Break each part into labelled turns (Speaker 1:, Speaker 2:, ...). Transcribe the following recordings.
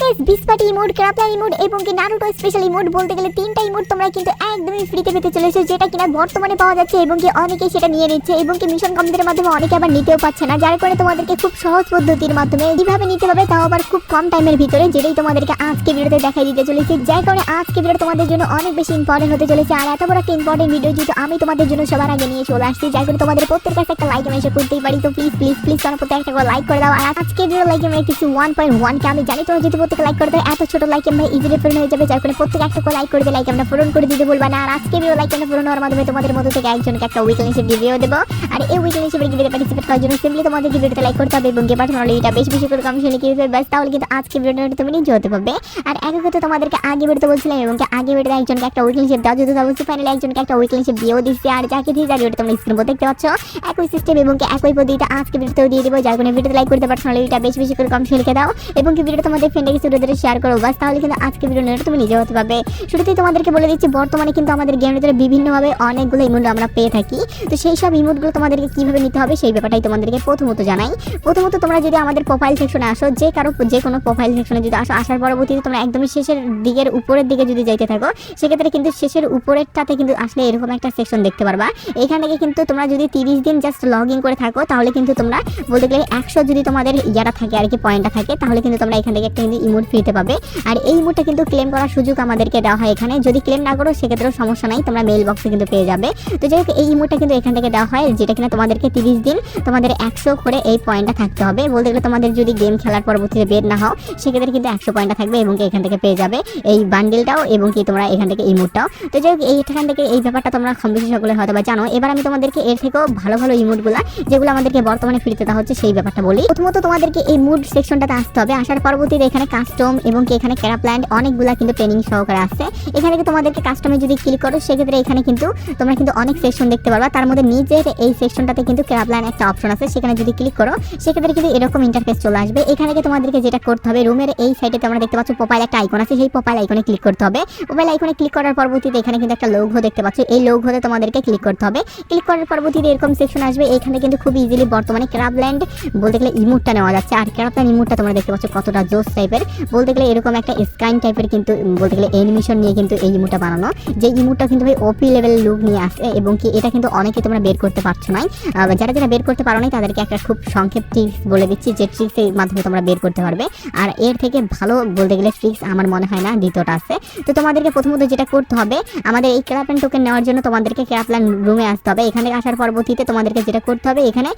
Speaker 1: Guys বিসপাটি emote ক্রাপলা emote এবং কি নারুটো স্পেশাল ইমোট বলতে গেলে তিনটা ইমোট তোমরা কিন্তু একদমই ফ্রিতে পেতে চলেছো যেটা কিনা বর্তমানে পাওয়া যাচ্ছে এবং কি অনেকেই সেটা নিয়ে নিচ্ছে এবং কি মিশন কমপ্লিটের মাধ্যমে অনেকে আবার নিতেও পারছে না যার কারণে তোমাদেরকে খুব সহজ পদ্ধতির মাধ্যমে কীভাবে নিতে হবে তাও আবার খুব কম টাইমের ভিতরে যেটাই তোমাদেরকে আজকে ভিডিওতে দেখাই দিতে চলেছি যার কারণে আজকে ভিডিও তোমাদের জন্য অনেক বেশি ইম্পর্টেন্ট হতে চলেছে আর এত বড় একটা ইম্পর্টেন্ট ভিডিও যেহেতু আমি তোমাদের জন্য সবার আগে নিয়ে চলে আসছি যার কারণে তোমাদের প্রত্যেকের কাছে একটা লাইক এসে করতেই পারি তো প্লিজ প্লিজ প্লিজ তোমার প্রত্যেক একটা লাইক করে দাও আর আজকে ভিডিও লাইক আমি কিছু ওয়ান পয়েন্ট ওয়ান কে আমি জানি তোমরা যদি প্রত্যেকে লাইক করে দাও। এত ছোট লাইক আমরা ইজিলি পূরণ হয়ে যাবে। যার কারণে প্রত্যেক একটা করে লাইক করে দিয়ে লাইক আমরা পূরণ করে দিতে বলবা না। আর আজকে ভিডিও লাইক আমরা পূরণ হওয়ার মাধ্যমে তোমাদের মধ্যে থেকে একজনকে একটা উইকলি হিসেবে ভিডিও দেবো। আর এই উইকলি হিসেবে ভিডিওতে পার্টিসিপেট করার জন্য সিম্পলি তোমাদের ভিডিওতে লাইক করতে হবে এবং কে পাঠানো এটা বেশি বেশি করে কমিশন লিখে দেবে ব্যাস, তাহলে কিন্তু আজকে ভিডিওটা তুমি নিজে হতে পারবে। আর একই কথা তোমাদেরকে আগে ভিডিওতে বলছিলাম এবং আগে ভিডিওতে একজনকে একটা উইকলি হিসেবে দাও যদি দাও ফাইনালি একজনকে একটা উইকলি হিসেবে দিয়েও দিচ্ছি আর যাকে দিয়ে যাবে ওটা তোমরা স্ক্রিন দেখতে পাচ্ছ। একই সিস্টেম এবং একই পদ্ধতিতে আজকে ভিডিওতেও দিয়ে দেবো। যার কোনো ভিডিওতে লাইক করতে পারছ নাহলে এটা বেশি বেশি করে কমিশন লিখে দাও। এবং কি ভিডিওটা তোমাদের ফ্রেন্ডে ভিডিওতে শেয়ার করো। বাস তাহলে কিন্তু আজকে ভিডিও নিয়ে তুমি নিজে হতে পারবে। শুরুতেই তোমাদেরকে বলে দিচ্ছি, বর্তমানে কিন্তু আমাদের গেমের ভিতরে বিভিন্নভাবে অনেকগুলো ইমোট আমরা পেয়ে থাকি। তো সেই সব ইমোটগুলো তোমাদেরকে কীভাবে নিতে হবে সেই ব্যাপারটাই তোমাদেরকে প্রথমত জানাই। প্রথমত তোমরা যদি আমাদের প্রোফাইল সেকশনে আসো, যে কারও, যে কোনো প্রোফাইল সেকশনে যদি আসো, আসার পরবর্তীতে তোমরা একদমই শেষের দিকের উপরের দিকে যদি যাইতে থাকো, সেক্ষেত্রে কিন্তু শেষের উপরেরটাতে কিন্তু আসলে এরকম একটা সেকশন দেখতে পারবা। এখান থেকে কিন্তু তোমরা যদি তিরিশ দিন জাস্ট লগ ইন করে থাকো, তাহলে কিন্তু তোমরা বলতে গেলে একশো যদি তোমাদের ইয়ারা থাকে আর কি পয়েন্টটা থাকে, তাহলে কিন্তু তোমরা এখান থেকে একটা কিন্তু ইমোট ফ্রিতে পাবে। আর এই ইমোটটা কিন্তু ক্লেম করার সুযোগ আমাদেরকে দেওয়া হয় এখানে। যদি ক্লেম না করো, সেক্ষেত্রেও সমস্যা নাই, তোমরা মেল বক্সে কিন্তু পেয়ে যাবে। তো যাই হোক, এই ইমোটটা কিন্তু এখান থেকে দেওয়া হয়, যেটা কিনা তোমাদেরকে তিরিশ দিন তোমাদের একশো করে এই পয়েন্টটা থাকতে হবে। বলতে গেলে তোমাদের যদি গেম খেলার পরবর্তীতে বের না হও, সেক্ষেত্রে কিন্তু একশো পয়েন্টটা থাকবে এবং এখান থেকে পেয়ে যাবে এই বান্ডেলটাও এবং কি তোমরা এখান থেকে ইমোটটাও। তো যাই হোক এইখান থেকে এই ব্যাপারটা তোমরা কম বেশি সকলে হয়তো বা জানো। এবার আমি তোমাদেরকে এর থেকেও ভালো ভালো ইমোটগুলো, যেগুলো আমাদেরকে বর্তমানে ফ্রিতে দেওয়া হচ্ছে, সেই ব্যাপারটা বলি। প্রথমত তোমাদেরকে এই মুড সেকশনটাতে আসতে হবে। আসার পরবর্তীতে এখানে কাস্টম এবং কি এখানে ক্যারাপ্ল্যান্ড অনেকগুলা কিন্তু ট্রেনিং সহকারে আসছে এখানে থেকে তোমাদেরকে কাস্টমে যদি ক্লিক করো, সেক্ষেত্রে এখানে কিন্তু তোমরা কিন্তু অনেক সেকশন দেখতে পারবা। তার মধ্যে নিজের এই সেকশনটাতে কিন্তু ক্যারাপ্ল্যান একটা অপশন আছে, সেখানে যদি ক্লিক করো, সেক্ষেত্রে কিন্তু এরকম ইন্টারফেস চলে আসবে। এখানে তোমাদেরকে যেটা করতে হবে রুমের এই সাইডে তোমরা দেখতে পাচ্ছ প্রোফাইল একটা আইকন আছে, সেই প্রোফাইল আইকনে ক্লিক করতে হবে। প্রোফাইল আইকনে ক্লিক করার পরবর্তীতে এখানে কিন্তু একটা লোগো দেখতে পাচ্ছ, এই লোগোতে তোমাদেরকে ক্লিক করতে হবে। ক্লিক করার পরবর্তীতে এরকম সেকশন আসবে, এখানে কিন্তু খুব ইজিলি বর্তমানে ক্রাবল্যান্ড বলতে গেলে ইমোটটা নেওয়া যাচ্ছে। আর ক্রাবল্যান্ড ইমোটটা তোমরা দেখতে পাচ্ছ কতটা জোস টাইপের বলতে গেলে এরকম একটা স্কাইন টাইপের কিন্তু বলতে গেলে অ্যানিমেশন নিয়ে কিন্তু এই ইমোটটা বানানো। যে ইমোটটা কিন্তু ভাই ওপি লেভেল লুক নিয়ে আসে এবং কি এটা কিন্তু অনেকে তোমরা বের করতে পারছ না আহ, যারা যারা বের করতে পারো নাই তাদেরকে একটা খুব সংক্ষেপ ট্রিক্স বলে দিচ্ছি যে ট্রিক্সের মাধ্যমে তোমরা বের করতে পারবে। আর এর থেকে ভালো বলতে গেলে ট্রিক্স আমার মনে হয় না দ্বিতীয়টা আছে। তো তোমাদেরকে প্রথমত যেটা করতে হবে আমাদের এই ক্রাপল্যান্ড টোকেন নেওয়ার জন্য তোমাদেরকে ক্রাপল্যান্ড রুমে আসতে হবে। এখানে আসার পরবর্তীতে তোমাদেরকে যেটা করতে হবে এখানে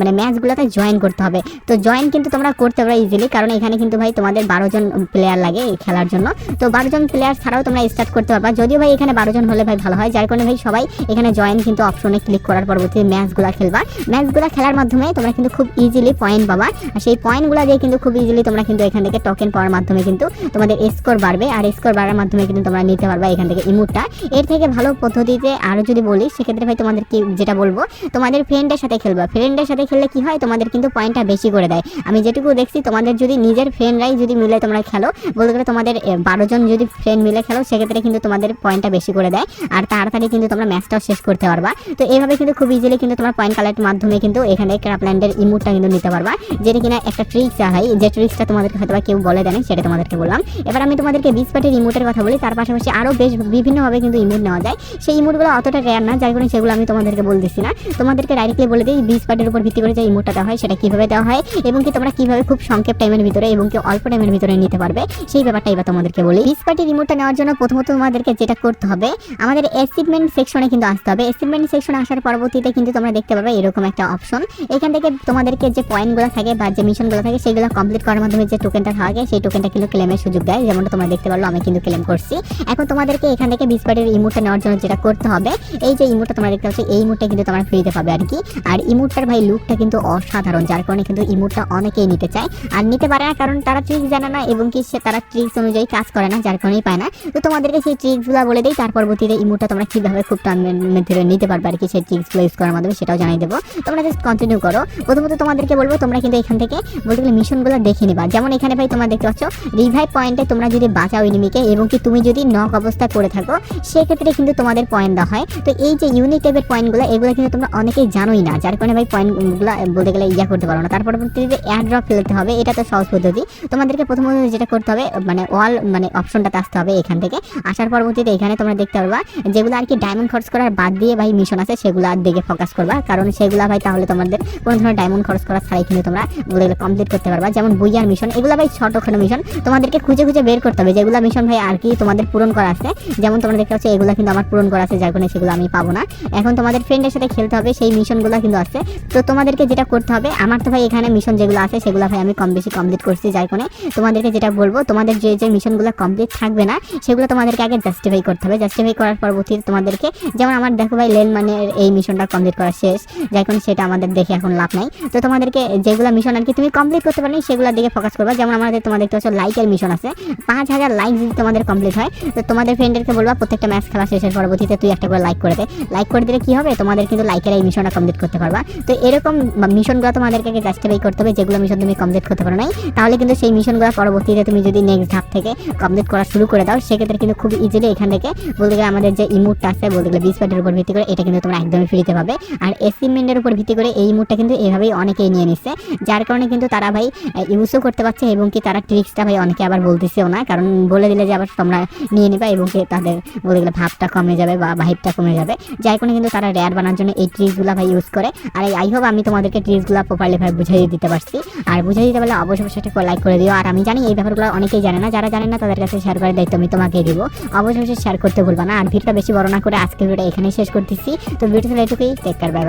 Speaker 1: মানে ম্যাচগুলোতে জয়েন করতে হবে। তো জয়েন কিন্তু তোমরা করতে পারো ইজিলি কারণ এখানে কিন্তু ভাই তোমাদের বারো জন প্লেয়ার লাগে এই খেলার জন্য। তো বারো জন প্লেয়ার ছাড়াও তোমরা স্টার্ট করতে পারবা। যদিও ভাই এখানে বারো জন হলে ভাই ভালো হয়, যার কারণে ভাই সবাই এখানে জয়েন কিন্তু অপশনে ক্লিক করার পরবর্তীতে ম্যাচগুলো খেলবা। ম্যাচগুলো খেলার মাধ্যমে তোমরা কিন্তু খুব ইজিলি পয়েন্ট পাবা। আর সেই পয়েন্টগুলো দিয়ে কিন্তু খুব ইজিলি তোমরা কিন্তু এখান থেকে টোকেন পাওয়ার মাধ্যমে কিন্তু তোমাদের স্কোর বাড়বে। আর স্কোর বাড়ার মাধ্যমে কিন্তু তোমরা নিতে পারবা এখান থেকে ইমোটটা এর থেকে ভালো পদ্ধতিতে আরও যদি বলি, সেক্ষেত্রে ভাই তোমাদের কি যেটা বলব, তোমাদের ফ্রেন্ডের সাথে খেলবা। ফ্রেন্ডের সাথে খেললে কি হয়? তোমাদের কিন্তু পয়েন্টটা বেশি করে দেয়। আমি যেটুকু দেখছি, তোমাদের যদি নিজের ফ্রেন্ডরাই যদি মিলে তোমরা খেলো, বলতে গেলে তোমাদের বারো জন যদি ফ্রেন্ড মিলে খেলো, সেক্ষেত্রে কিন্তু তোমাদের পয়েন্টটা বেশি করে দেয়। আর তাড়াতাড়ি কিন্তু তোমরা ম্যাচটাও শেষ করতে পারবা। তো এইভাবে কিন্তু খুব ইজিলি কিন্তু তোমরা পয়েন্ট কালেক্ট মাধ্যমে কিন্তু এখানে ক্রাপল্যান্ডের ইমোটটা কিন্তু নিতে পারবা। যেটা কিনা একটা ট্রিক্স হয়, যে ট্রিক্সটা তোমাদেরকে হয়তো কেউ বলে দেয় সেটা তোমাদেরকে বললাম। এবার আমি তোমাদেরকে বিশ পার্টির ইমোটের কথা বলি, তার পাশাপাশি আরও বেশ বিভিন্নভাবে কিন্তু ইমুট নেওয়া যায়। সেই ইমোটগুলো অতটা রেয়ার না, যার কারণে সেগুলো আমি তোমাদেরকে বলতেছি না। তোমাদেরকে ডাইরেক্টলি বলে দিই বিশ পার্টির উপর ভিত্তি করে যে ইমোটটা দেওয়া হয়, সেটা কীভাবে দেওয়া হয়, এবং কি তোমরা কীভাবে খুব সংক্ষেপ টাইমের ভিতরে, এবং কি অল্প টাইমের ভিতরে নিতে পারবে। সেই ব্যাপারটা এবার তোমাদেরকে বলি। বিশ পার্টির রিমোটটা নেওয়ার জন্য প্রথমত তোমাদেরকে যেটা করতে হবে, আমাদের অ্যাচিভমেন্ট সেকশনে কিন্তু আসতে হবে। অ্যাচিভমেন্ট সেকশনে আসার পরবর্তীতে কিন্তু তোমরা দেখতে পাবে এরকম একটা অপশন এখান থেকে তোমাদেরকে যে পয়েন্টগুলো থাকে বা যে মিশনগুলো থাকে, সেগুলো কমপ্লিট করার মাধ্যমে যে টোকেনটা থাকে, সেই টোকেনটা কিন্তু ক্লেমের সুযোগ দেয়। যেমনটা তোমরা দেখতে পারল, আমি কিন্তু ক্লেম করছি। এখন তোমাদেরকে এখান থেকে বিশ পার্টির ইমোটটা নেওয়ার জন্য যেটা করতে হবে, এই যে ইমোটটা তোমরা দেখতে পাচ্ছ, এই ইমোটটা কিন্তু তোমরা ফ্রিতে পাবে আর কি। আর ইমোটটার ভাই লুকটা কিন্তু অসাধারণ, যার কারণে কিন্তু ইমোটটা অনেকেই নিতে চায়। আর নিতে পারে না, কারণ তারা ট্রিক্স জানে না এবং কি সে- তারা ট্রিক্স অনুযায়ী কাজ করে না, যার কারণেই পায় না। তো তোমাদেরকে সেই ট্রিক্সগুলো বলে দিই, তার পরবর্তীতে ইমোটটা তোমরা কীভাবে খুব টাইমের মধ্যে নিতে পারবে আর কি সেই ট্রিক্সগুলো ইউজ করার মাধ্যমে সেটাও জানিয়ে দেবো। তোমরা জাস্ট কন্টিনিউ করো। প্রথমত তোমাদেরকে বলব, তোমরা কিন্তু এখান থেকে বলতে গেলে মিশনগুলো দেখে নিবা। যেমন এখানে ভাই তোমরা দেখতে পাচ্ছ রিভাইভ পয়েন্টে তোমরা যদি বাঁচাও এনিমিকে এবং কি তুমি যদি নক অবস্থা করে থাকো, সেক্ষেত্রে কিন্তু তোমাদের পয়েন্ট দেওয়া হয়। তো এই যে ইউনিক টাইপের পয়েন্টগুলো এগুলো কিন্তু তোমরা অনেকেই জানোই না, যার কারণে ভাই পয়েন্টগুলো বলতে গেলে ইয়া করতে পারো না। তার পরবর্তীতে এয়ার ফেলতে হবে, এটা তো সহজ পদ্ধতি। তোমরা
Speaker 2: তোমাদেরকে প্রথমত যেটা করতে হবে মানে অল মানে অপশনটাতে আসতে হবে এখান থেকে। আসার পরবর্তীতে এখানে তোমরা দেখতে পারবা, যেগুলো আর কি ডায়মন্ড খরচ করার বাদ দিয়ে ভাই মিশন আছে, সেগুলো আর দিকে ফোকাস করবা। কারণ সেগুলো ভাই তাহলে তোমাদের কোনো ধরনের ডায়মন্ড খরচ করা ছাড়াই কিন্তু তোমরা ওগুলো কমপ্লিট করতে পারবা। যেমন বুইয়ার মিশন এগুলো ভাই ছোটখাটো মিশন তোমাদেরকে খুঁজে খুঁজে বের করতে হবে। যেগুলো মিশন ভাই আর কি তোমাদের পূরণ করা আছে, যেমন তোমরা দেখতে পাচ্ছ এগুলো কিন্তু আমার পূরণ করা আছে, যার কারণে সেগুলো আমি পাবো না। এখন তোমাদের ফ্রেন্ডের সাথে খেলতে হবে, সেই মিশনগুলো কিন্তু আছে। তো তোমাদেরকে যেটা করতে হবে, আমার তো ভাই এখানে মিশন যেগুলো আছে, সেগুলো ভাই আমি কম বেশি কমপ্লিট করছি, যার কারণে তোমাদেরকে যেটা বলব, তোমাদের যে যে মিশনগুলো কমপ্লিট থাকবে না, সেগুলো তোমাদেরকে আগে জাস্টিফাই করতে হবে। জাস্টিফাই করার পরবর্তীতে তোমাদেরকে, যেমন আমার দেখো ভাই লেন মানে এই মিশনটা কমপ্লিট করা শেষ। যার কারণে সেটা আমাদের দেখে এখন লাভ নাই। তো তোমাদেরকে যেগুলো মিশন আর কি তুমি কমপ্লিট করতে পারো সেগুলোর দিকে ফোকাস করবা। যেমন আমাদের তোমাদের পাচ্ছ লাইকের মিশন আছে। পাঁচ হাজার লাইক যদি তোমাদের কমপ্লিট হয়, তো তোমাদের ফ্রেন্ডদেরকে বলবা, প্রত্যেকটা ম্যাচ খেলা শেষের পরবর্তীতে তুই একটা করে লাইক করে দে। লাইক করে দিলে কি হবে? তোমাদের কিন্তু লাইকের এই মিশনটা কমপ্লিট করতে পারবা। তো এরকম মিশনগুলো তোমাদেরকে জাস্টিফাই করতে হবে, যেগুলো মিশন তুমি কমপ্লিট করতে পারো নাই, তাহলে কিন্তু সেই মিশনগুলো পরবর্তীতে তুমি যদি নেক্সট ধাপ থেকে কমপ্লিট করা শুরু করে দাও, সেক্ষেত্রে কিন্তু খুব ইজিলি এখান থেকে বলতে গেলে আমাদের যে ইমুটটা আছে, বলতে গেলে বিশ পয়েন্টের উপর ভিত্তি করে এটা কিন্তু তোমরা একদমই ফ্রিতে পাবে। আর এসিমেন্টের উপর ভিত্তি করে এই ইমুটটা কিন্তু এভাবেই অনেকেই নিয়ে নিচ্ছে, যার কারণে কিন্তু তারা ভাই ইউজও করতে পারছে এবং কি তারা ট্রিক্সটা ভাই অনেকে আবার বলতেছেও না, কারণ বলে দিলে যে আবার তোমরা নিয়ে নিবা এবং কি তাদের বলতে গেলে ভাবটা কমে যাবে বা ভাইবটা কমে যাবে। যার কারণে কিন্তু তারা রেয়ার বানার জন্য এই ট্রিক্সগুলো ভাই ইউজ করে। আর এই আই হোপ আমি তোমাদেরকে ট্রিক্সগুলো প্রপারলি ভাই বুঝিয়ে দিতে পারছি। আর বুঝিয়ে দিতে পারলে অবশ্যই সেটা লাইক করে দিও। আর আমি জানি এই ব্যাপারগুলো অনেকেই জানে না। যারা জানেন না, তাদের কাছে শেয়ার করার দায়িত্ব আমি তোমাকেই দিব। অবশ্যই শেয়ার করতে ভুলবা না। আর ভিডিওটা বেশি বড় না করে আজকে ভিডিওটা এখানেই শেষ করতেছি। তো ভিডিওটা এটুকুই। Take car by